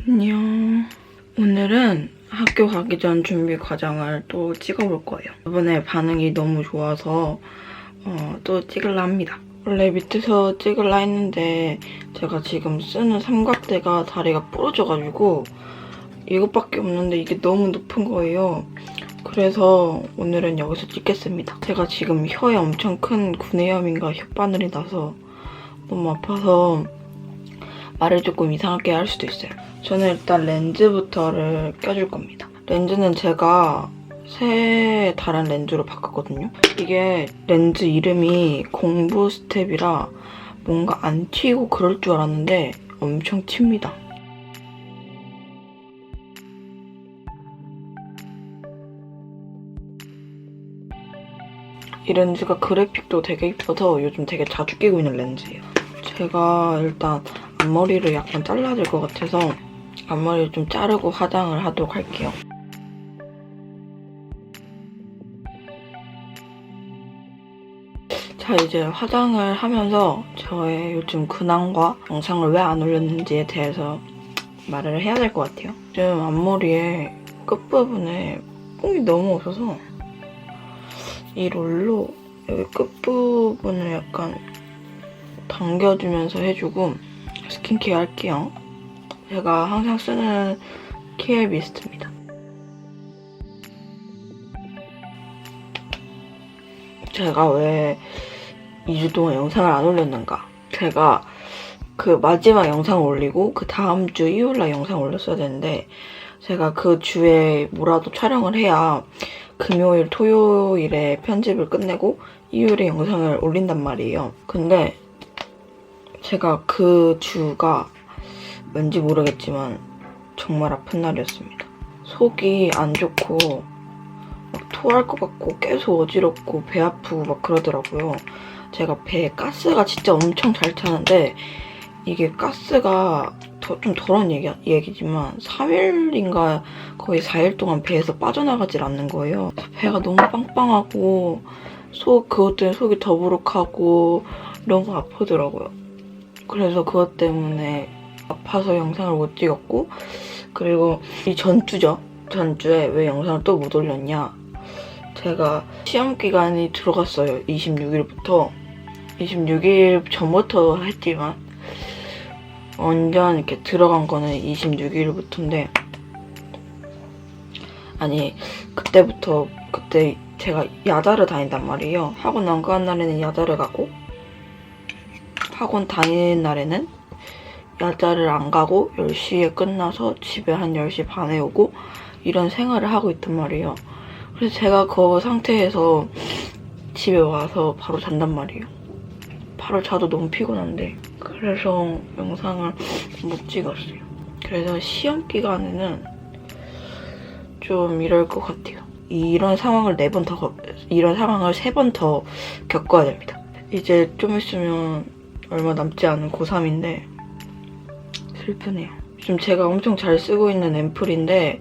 안녕. 오늘은 학교 가기 전 준비 과정을 또 찍어볼 거예요. 이번에 반응이 너무 좋아서 어, 또 찍을라 합니다. 원래 밑에서 찍을라 했는데 제가 지금 쓰는 삼각대가 다리가 부러져가지고 이것밖에 없는데 이게 너무 높은 거예요. 그래서 오늘은 여기서 찍겠습니다. 제가 지금 혀에 엄청 큰 구내염인가 혓바늘이 나서 너무 아파서 말을 조금 이상하게 할 수도 있어요. 저는 일단 렌즈부터를 껴줄 겁니다. 렌즈는 제가 새 다른 렌즈로 바꿨거든요. 이게 렌즈 이름이 공부 스텝이라 뭔가 안 튀고 그럴 줄 알았는데 엄청 튑니다. 이 렌즈가 그래픽도 되게 이뻐서 요즘 되게 자주 끼고 있는 렌즈예요. 제가 일단 앞머리를 약간 잘라야 될것 같아서 앞머리를 좀 자르고 화장을 하도록 할게요. 자 이제 화장을 하면서 저의 요즘 근황과 영상을 왜 안 올렸는지에 대해서 말을 해야 될 것 같아요. 요즘 앞머리에 끝부분에 뽕이 너무 없어서 이 롤로 여기 끝부분을 약간 당겨주면서 해주고 스킨케어 할게요. 제가 항상 쓰는 케어 미스트입니다. 제가 왜 2주 동안 영상을 안 올렸는가? 제가 그 마지막 영상을 올리고 그 다음 주 일요일날 영상을 올렸어야 되는데 제가 그 주에 뭐라도 촬영을 해야 금요일, 토요일에 편집을 끝내고 일요일에 영상을 올린단 말이에요. 근데 제가 그 주가 왠지 모르겠지만 정말 아픈 날이었습니다. 속이 안 좋고 막 토할 것 같고 계속 어지럽고 배 아프고 막 그러더라고요. 제가 배에 가스가 진짜 엄청 잘 차는데 이게 가스가 더, 좀 더러운 얘기, 얘기지만 3일인가 거의 4일 동안 배에서 빠져나가질 않는 거예요. 배가 너무 빵빵하고 속 그것 때문에 속이 더부룩하고 이런 거 아프더라고요. 그래서 그것 때문에 아파서 영상을 못 찍었고 그리고 이 전주죠. 전주에 왜 영상을 또 못 올렸냐. 제가 시험 기간이 들어갔어요. 26일부터. 26일 전부터 했지만 완전 이렇게 들어간 거는 26일부터인데 아니 그때부터 그때 제가 야자를 다닌단 말이에요. 학원 안 가는 날에는 야자를 가고 학원 다니는 날에는 야자를 안 가고 10시에 끝나서 집에 한 10시 반에 오고 이런 생활을 하고 있단 말이에요. 그래서 제가 그 상태에서 집에 와서 바로 잔단 말이에요. 바로 자도 너무 피곤한데 그래서 영상을 못 찍었어요. 그래서 시험 기간에는 좀 이럴 것 같아요. 이런 상황을 네 번 더, 이런 상황을 세 번 더 겪어야 됩니다. 이제 좀 있으면 얼마 남지 않은 고3인데 슬프네요. 지금 제가 엄청 잘 쓰고 있는 앰플인데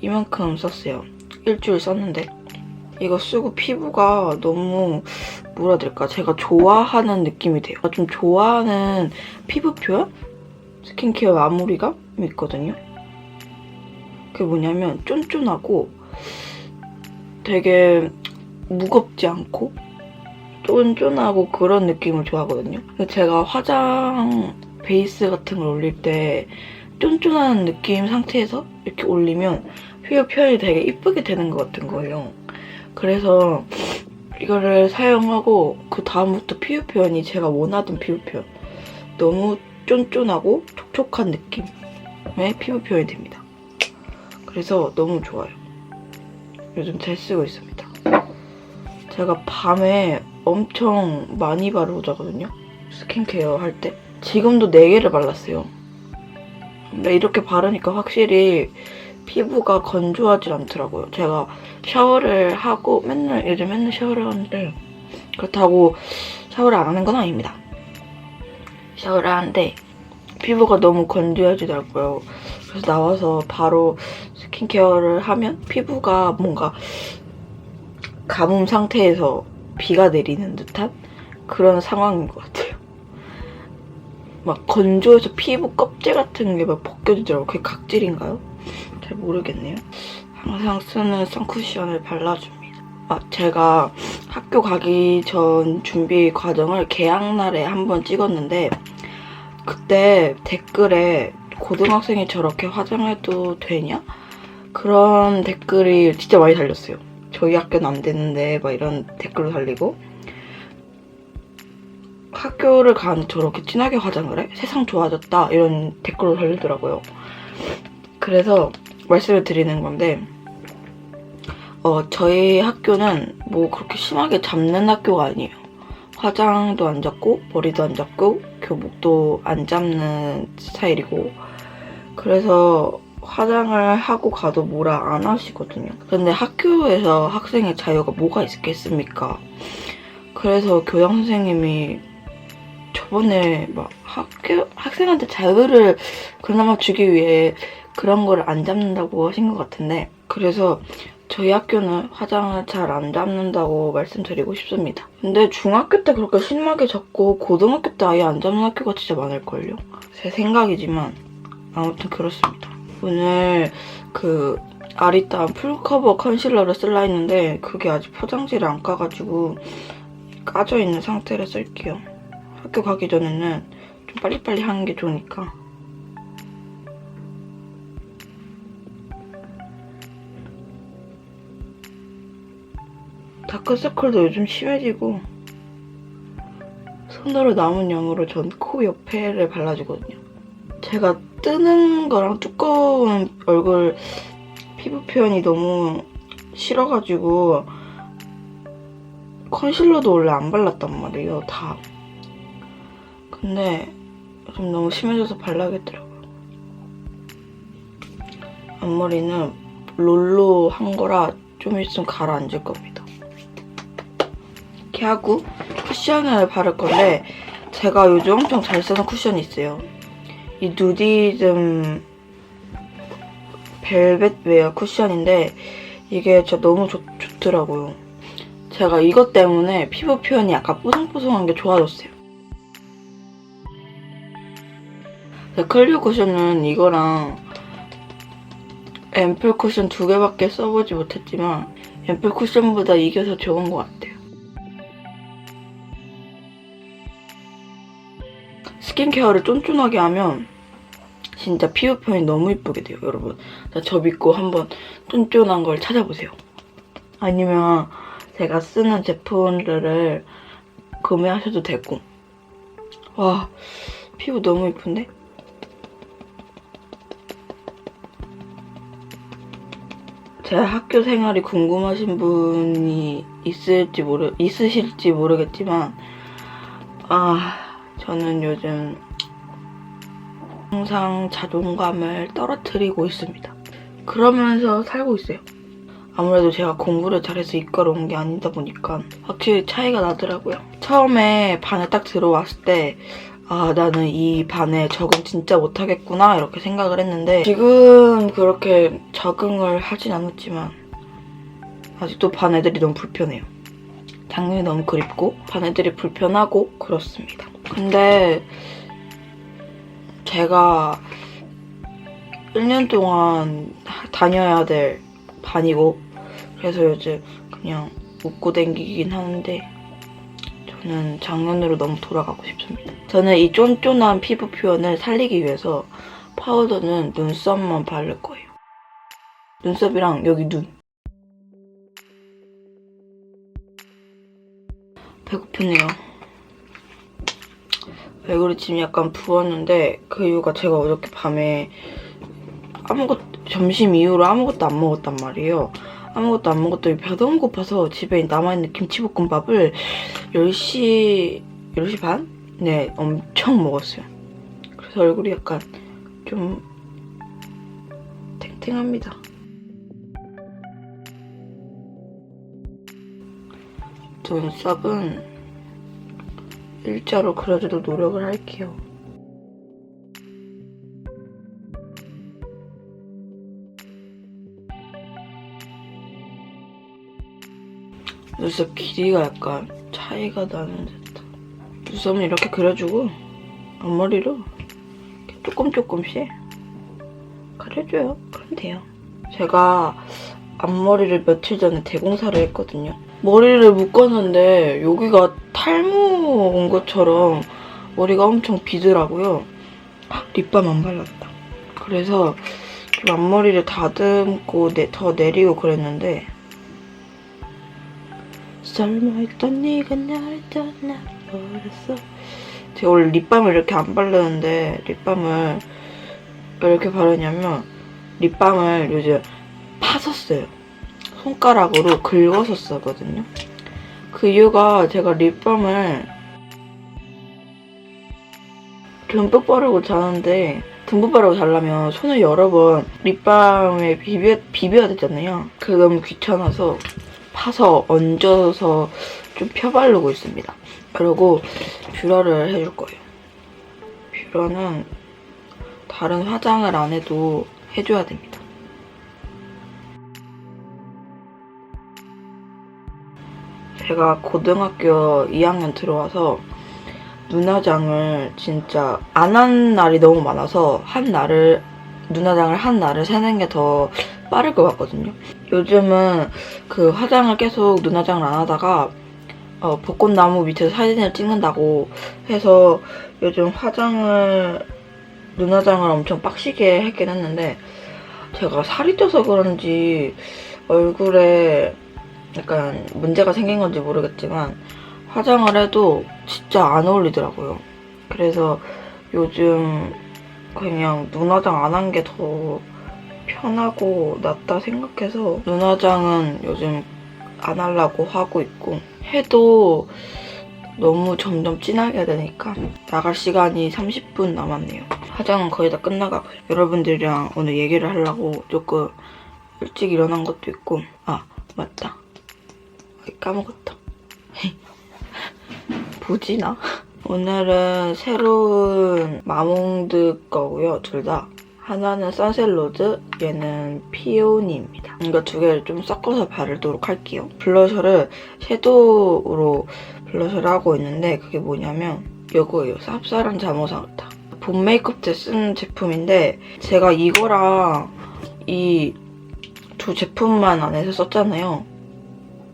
이만큼 썼어요. 일주일 썼는데 이거 쓰고 피부가 너무 뭐라 될까 제가 좋아하는 느낌이 돼요. 좀 좋아하는 피부 표현? 스킨케어 마무리가 있거든요. 그게 뭐냐면 쫀쫀하고 되게 무겁지 않고 쫀쫀하고 그런 느낌을 좋아하거든요. 제가 화장 베이스 같은 걸 올릴 때 쫀쫀한 느낌 상태에서 이렇게 올리면 피부 표현이 되게 이쁘게 되는 것 같은 거예요. 그래서 이거를 사용하고 그 다음부터 피부 표현이 제가 원하던 피부 표현 너무 쫀쫀하고 촉촉한 느낌의 피부 표현이 됩니다. 그래서 너무 좋아요. 요즘 잘 쓰고 있습니다. 제가 밤에 엄청 많이 바르고 자거든요. 스킨케어 할 때. 지금도 4개를 발랐어요. 근데 이렇게 바르니까 확실히 피부가 건조하지 않더라고요. 제가 샤워를 하고 맨날 요즘 맨날 샤워를 하는데 그렇다고 샤워를 안 하는 건 아닙니다. 샤워를 하는데 피부가 너무 건조해지더라고요. 그래서 나와서 바로 스킨케어를 하면 피부가 뭔가 가뭄 상태에서 비가 내리는 듯한 그런 상황인 것 같아요. 막 건조해서 피부 껍질 같은 게 막 벗겨지더라고요. 그게 각질인가요? 잘 모르겠네요. 항상 쓰는 선쿠션을 발라줍니다. 아, 제가 학교 가기 전 준비 과정을 개학날에 한번 찍었는데 그때 댓글에 고등학생이 저렇게 화장해도 되냐? 그런 댓글이 진짜 많이 달렸어요. 저희 학교는 안 되는데 막 이런 댓글을 달리고 학교를 가는데 저렇게 진하게 화장을 해? 세상 좋아졌다 이런 댓글을 달리더라고요. 그래서 말씀을 드리는 건데 어, 저희 학교는 뭐 그렇게 심하게 잡는 학교가 아니에요. 화장도 안 잡고 머리도 안 잡고 교복도 안 잡는 스타일이고 그래서 화장을 하고 가도 뭐라 안 하시거든요. 근데 학교에서 학생의 자유가 뭐가 있겠습니까? 그래서 교장 선생님이 저번에 막 학교 학생한테 자유를 그나마 주기 위해 그런 걸 안 잡는다고 하신 것 같은데 그래서 저희 학교는 화장을 잘 안 잡는다고 말씀드리고 싶습니다. 근데 중학교 때 그렇게 심하게 잡고 고등학교 때 아예 안 잡는 학교가 진짜 많을걸요. 제 생각이지만 아무튼 그렇습니다. 오늘 그 아리따 풀커버 컨실러를 쓸라 했는데 그게 아직 포장지를 안 까가지고 까져 있는 상태를 쓸게요. 학교 가기 전에는 좀 빨리빨리 하는 게 좋으니까. 다크서클도 요즘 심해지고 손으로 남은 양으로 전 코 옆에를 발라주거든요. 제가 뜨는 거랑 두꺼운 얼굴 피부 표현이 너무 싫어가지고 컨실러도 원래 안 발랐단 말이에요, 다. 근데 좀 너무 심해져서 발라야겠더라고요. 앞머리는 롤로 한 거라 좀 있으면 가라앉을 겁니다. 이렇게 하고 쿠션을 바를 건데 제가 요즘 엄청 잘 쓰는 쿠션이 있어요. 이 누디즘 벨벳 웨어 쿠션인데 이게 진짜 너무 좋, 좋더라고요. 제가 이것 때문에 피부 표현이 약간 뽀송뽀송한 게 좋아졌어요. 클리오 쿠션은 이거랑 앰플 쿠션 두 개밖에 써보지 못했지만 앰플 쿠션보다 더 좋은 것 같아요. 스킨케어를 쫀쫀하게 하면 진짜 피부 표현이 너무 이쁘게 돼요, 여러분. 자, 저 믿고 한번 쫀쫀한 걸 찾아보세요. 아니면 제가 쓰는 제품들을 구매하셔도 되고. 와, 피부 너무 이쁜데? 제 학교 생활이 궁금하신 분이 있을지 모르 있으실지 모르겠지만 아 저는 요즘 항상 자존감을 떨어뜨리고 있습니다. 그러면서 살고 있어요. 아무래도 제가 공부를 잘해서 이과로 온 게 아니다 보니까 확실히 차이가 나더라고요. 처음에 반에 딱 들어왔을 때 아, 나는 이 반에 적응 진짜 못하겠구나, 이렇게 생각을 했는데, 지금 그렇게 적응을 하진 않았지만, 아직도 반 애들이 너무 불편해요. 작년이 너무 그립고, 반 애들이 불편하고, 그렇습니다. 근데, 제가 1년 동안 다녀야 될 반이고, 그래서 요즘 그냥 웃고 댕기긴 하는데, 저는 작년으로 너무 돌아가고 싶습니다. 저는 이 쫀쫀한 피부 표현을 살리기 위해서 파우더는 눈썹만 바를 거예요. 눈썹이랑 여기 눈. 배고프네요. 얼굴이 지금 약간 부었는데 그 이유가 제가 어저께 밤에 아무것 점심 이후로 아무것도 안 먹었단 말이에요. 아무것도 안 먹었더니 배가 너무 고파서 집에 남아있는 김치볶음밥을 10시, 10시 반? 네, 엄청 먹었어요. 그래서 얼굴이 약간 좀 탱탱합니다. 눈썹은 일자로 그려주도 노력을 할게요. 눈썹 길이가 약간 차이가 나는 듯한 눈썹은 이렇게 그려주고 앞머리로 조금 조금씩 가려줘요. 그럼 돼요. 제가 앞머리를 며칠 전에 대공사를 했거든요. 머리를 묶었는데 여기가 탈모 온 것처럼 머리가 엄청 비더라고요. 아, 립밤 안 발랐다. 그래서 좀 앞머리를 다듬고 내, 더 내리고 그랬는데 설마 했던 네가 나를 떠나버렸어. 제가 원래 립밤을 이렇게 안 바르는데 립밤을 왜 이렇게 바르냐면 립밤을 요즘 파섰어요. 손가락으로 긁어서 쓰거든요. 그 이유가 제가 립밤을 듬뿍 바르고 자는데 듬뿍 바르고 자려면 손을 여러 번 립밤에 비벼, 비벼야 되잖아요. 그게 너무 귀찮아서 파서 얹어서 좀 펴바르고 있습니다. 그리고 뷰러를 해줄 거예요. 뷰러는 다른 화장을 안 해도 해줘야 됩니다. 제가 고등학교 2학년 들어와서 눈화장을 진짜 안 한 날이 너무 많아서 한 날을 눈화장을 한 날을 세는 게 더 빠를 것 같거든요. 요즘은 그 화장을 계속 눈화장을 안 하다가 어, 벚꽃나무 밑에서 사진을 찍는다고 해서 요즘 화장을 눈화장을 엄청 빡시게 했긴 했는데 제가 살이 쪄서 그런지 얼굴에 약간 문제가 생긴 건지 모르겠지만 화장을 해도 진짜 안 어울리더라고요. 그래서 요즘 그냥 눈화장 안 한 게 더 편하고 낫다 생각해서 눈화장은 요즘 안 하려고 하고 있고 해도 너무 점점 진하게 되니까 나갈 시간이 30분 남았네요. 화장은 거의 다 끝나가고요. 여러분들이랑 오늘 얘기를 하려고 조금 일찍 일어난 것도 있고 아 맞다 까먹었다. 보지나? 오늘은 새로운 마몽드 거고요, 둘 다. 하나는 선셋로드, 얘는 피오니입니다. 이거 두 개를 좀 섞어서 바르도록 할게요. 블러셔를 섀도우로 블러셔를 하고 있는데 그게 뭐냐면 이거예요. 쌉쌀한 잠옷상타. 봄 메이크업 때 쓴 제품인데 제가 이거랑 이 두 제품만 안에서 썼잖아요.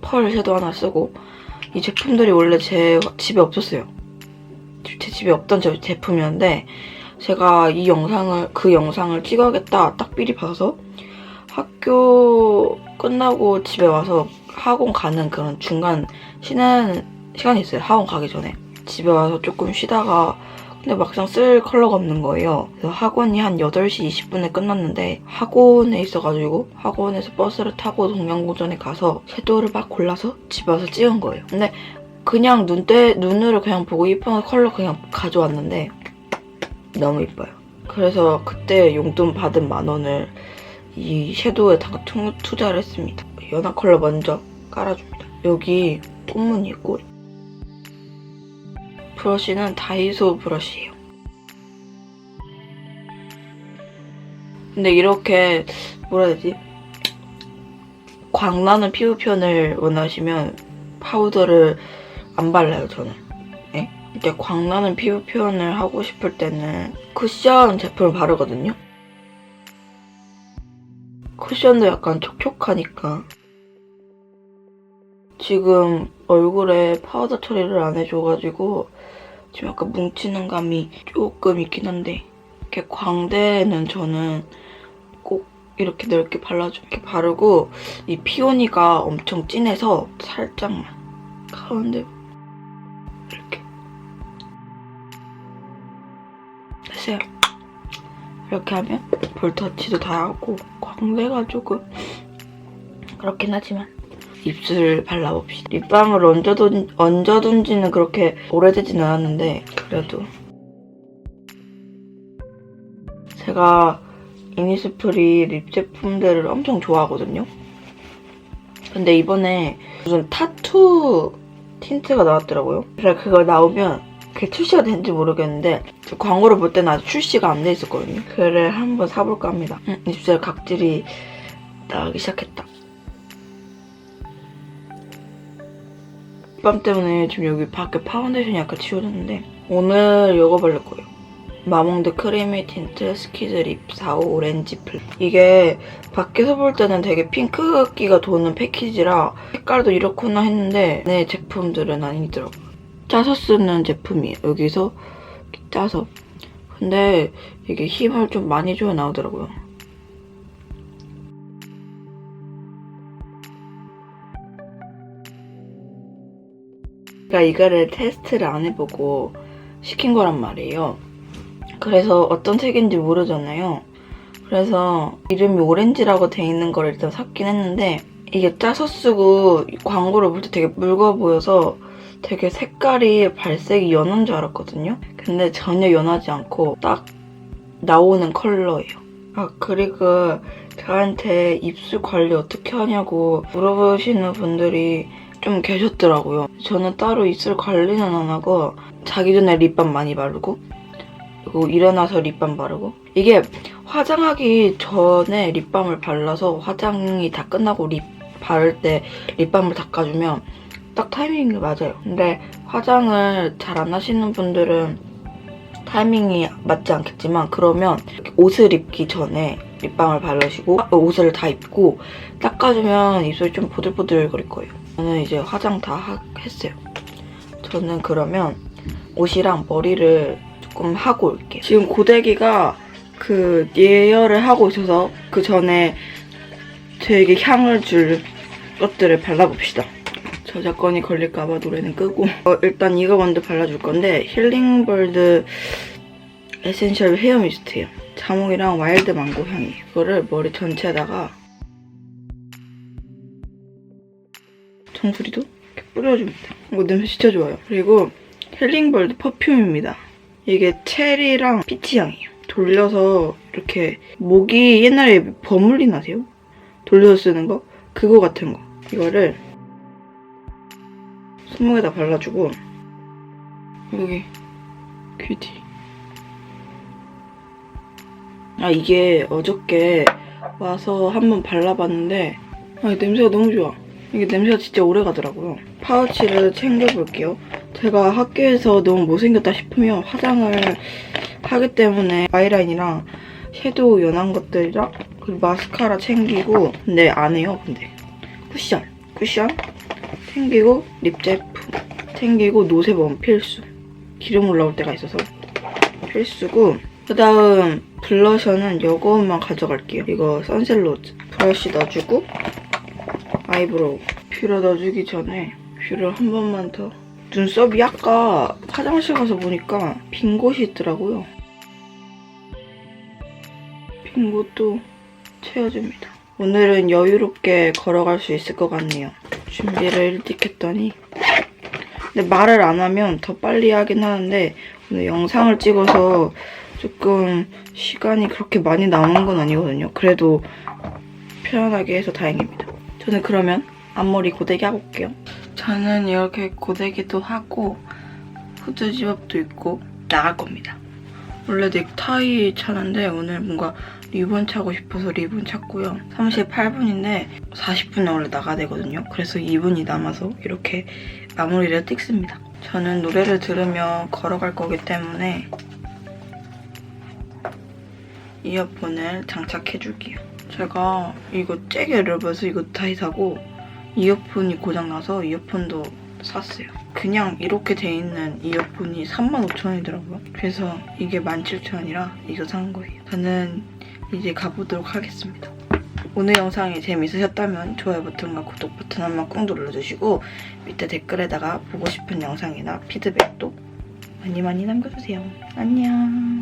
펄 섀도우 하나 쓰고 이 제품들이 원래 제 집에 없었어요. 제 집에 없던 제 제품이었는데 제가 이 영상을 그 영상을 찍어야겠다 딱 삘이 봐서 학교 끝나고 집에 와서 학원 가는 그런 중간 쉬는 시간이 있어요. 학원 가기 전에 집에 와서 조금 쉬다가 근데 막상 쓸 컬러가 없는 거예요. 그래서 학원이 한 8시 20분에 끝났는데 학원에 있어가지고 학원에서 버스를 타고 동양공전에 가서 섀도우를 막 골라서 집에 와서 찍은 거예요. 근데 그냥 눈대, 눈으로 그냥 보고 이쁜 컬러 그냥 가져왔는데 너무 이뻐요. 그래서 그때 용돈 받은 만 원을 이 섀도우에 다 투, 투자를 했습니다. 연한 컬러 먼저 깔아줍니다. 여기 꽃무늬 있고 브러쉬는 다이소 브러쉬예요. 근데 이렇게 뭐라 해야 되지? 광나는 피부 표현을 원하시면 파우더를 안 발라요 저는. 예? 이렇게 광나는 피부 표현을 하고 싶을 때는 쿠션 제품을 바르거든요. 쿠션도 약간 촉촉하니까 지금 얼굴에 파우더 처리를 안 해줘가지고 지금 약간 뭉치는 감이 조금 있긴 한데 이렇게 광대는 저는 꼭 이렇게 넓게 발라줘 이렇게 바르고 이 피오니가 엄청 진해서 살짝만 가운데 이렇게 됐어요 이렇게 하면 볼터치도 다 하고 광대가 조금 그렇긴 하지만 입술 발라봅시다. 립밤을 얹어둔, 얹어둔 지는 그렇게 오래되진 않았는데 그래도 제가 이니스프리 립 제품들을 엄청 좋아하거든요. 근데 이번에 무슨 타투 틴트가 나왔더라고요. 그래서 그거 나오면 그게 출시가 된지 모르겠는데 저 광고를 볼 때는 아직 출시가 안 돼 있었거든요. 그래 한번 사볼까 합니다. 음, 입술 각질이 나기 시작했다. 립밤 때문에 지금 여기 밖에 파운데이션이 약간 지워졌는데 오늘 이거 바를 거예요. 마몽드 크리미 틴트 스키즈 립45 오렌지 플 이게 밖에서 볼 때는 되게 핑크기가 도는 패키지라 색깔도 이렇구나 했는데 내 제품들은 아니더라고요. 짜서 쓰는 제품이에요. 여기서 짜서. 근데 이게 힘을 좀 많이 줘야 나오더라고요. 그러니까 이거를 테스트를 안 해보고 시킨 거란 말이에요. 그래서 어떤 색인지 모르잖아요. 그래서 이름이 오렌지라고 돼 있는 걸 일단 샀긴 했는데 이게 짜서 쓰고 광고를 볼 때 되게 묽어 보여서 되게 색깔이 발색이 연한 줄 알았거든요. 근데 전혀 연하지 않고 딱 나오는 컬러예요. 아 그리고 저한테 입술 관리 어떻게 하냐고 물어보시는 분들이 좀 계셨더라고요. 저는 따로 입술 관리는 안 하고 자기 전에 립밤 많이 바르고 그리고 일어나서 립밤 바르고 이게 화장하기 전에 립밤을 발라서 화장이 다 끝나고 립 바를 때 립밤을 닦아주면 딱 타이밍이 맞아요. 근데 화장을 잘 안 하시는 분들은 타이밍이 맞지 않겠지만 그러면 옷을 입기 전에 립밤을 바르시고 옷을 다 입고 닦아주면 입술이 좀 보들보들 거릴 거예요. 저는 이제 화장 다 하- 했어요. 저는 그러면 옷이랑 머리를 조금 하고 올게요. 지금 고데기가 그 예열을 하고 있어서 그 전에 되게 향을 줄 것들을 발라봅시다. 저작권이 걸릴까봐 노래는 끄고 어, 일단 이거 먼저 발라줄 건데 힐링버드 에센셜 헤어 미스트예요. 자몽이랑 와일드 망고 향이에요. 이거를 머리 전체에다가 정수리도 이렇게 뿌려줍니다. 이거 냄새 진짜 좋아요. 그리고 힐링버드 퍼퓸입니다. 이게 체리랑 피치 향이에요. 돌려서 이렇게 목이 옛날에 버물리 나세요? 돌려서 쓰는 거? 그거 같은 거. 이거를 손목에다 발라주고 여기 귀 뒤. 아 이게 어저께 와서 한번 발라봤는데 아 냄새가 너무 좋아. 이게 냄새가 진짜 오래 가더라고요. 파우치를 챙겨볼게요. 제가 학교에서 너무 못생겼다 싶으면 화장을 하기 때문에 아이라인이랑 섀도우 연한 것들이랑 그리고 마스카라 챙기고 근데 안 해요 근데 쿠션 쿠션 챙기고 립 제품 챙기고 노세범 필수. 기름 올라올 때가 있어서 필수고 그 다음 블러셔는 이거만 가져갈게요. 이거 선셀로즈 브러쉬 넣어주고 아이브로우 뷰러 넣어주기 전에 뷰를 한 번만 더. 눈썹이 아까 화장실 가서 보니까 빈 곳이 있더라고요. 빈 곳도 채워줍니다. 오늘은 여유롭게 걸어갈 수 있을 것 같네요 준비를 일찍 했더니 근데 말을 안 하면 더 빨리 하긴 하는데 오늘 영상을 찍어서 조금 시간이 그렇게 많이 남은 건 아니거든요. 그래도 편안하게 해서 다행입니다. 저는 그러면 앞머리 고데기 하고 올게요. 저는 이렇게 고데기도 하고 후드 집업도 입고 나갈 겁니다. 원래 넥타이 차는데 오늘 뭔가 리본 차고 싶어서 리본 찾고요. 38분인데 40분에 원래 나가야 되거든요. 그래서 2분이 남아서 이렇게 마무리를 찍습니다. 저는 노래를 들으며 걸어갈 거기 때문에 이어폰을 장착해줄게요. 제가 이거 째게 열어봐서 이거 다시 사고 이어폰이 고장나서 이어폰도 샀어요. 그냥 이렇게 돼 있는 이어폰이 35,000원이더라고요. 그래서 이게 17,000원이라 이거 산 거예요. 저는 이제 가보도록 하겠습니다. 오늘 영상이 재밌으셨다면 좋아요 버튼과 구독 버튼 한번 꾹 눌러주시고 밑에 댓글에다가 보고 싶은 영상이나 피드백도 많이 많이 남겨주세요. 안녕.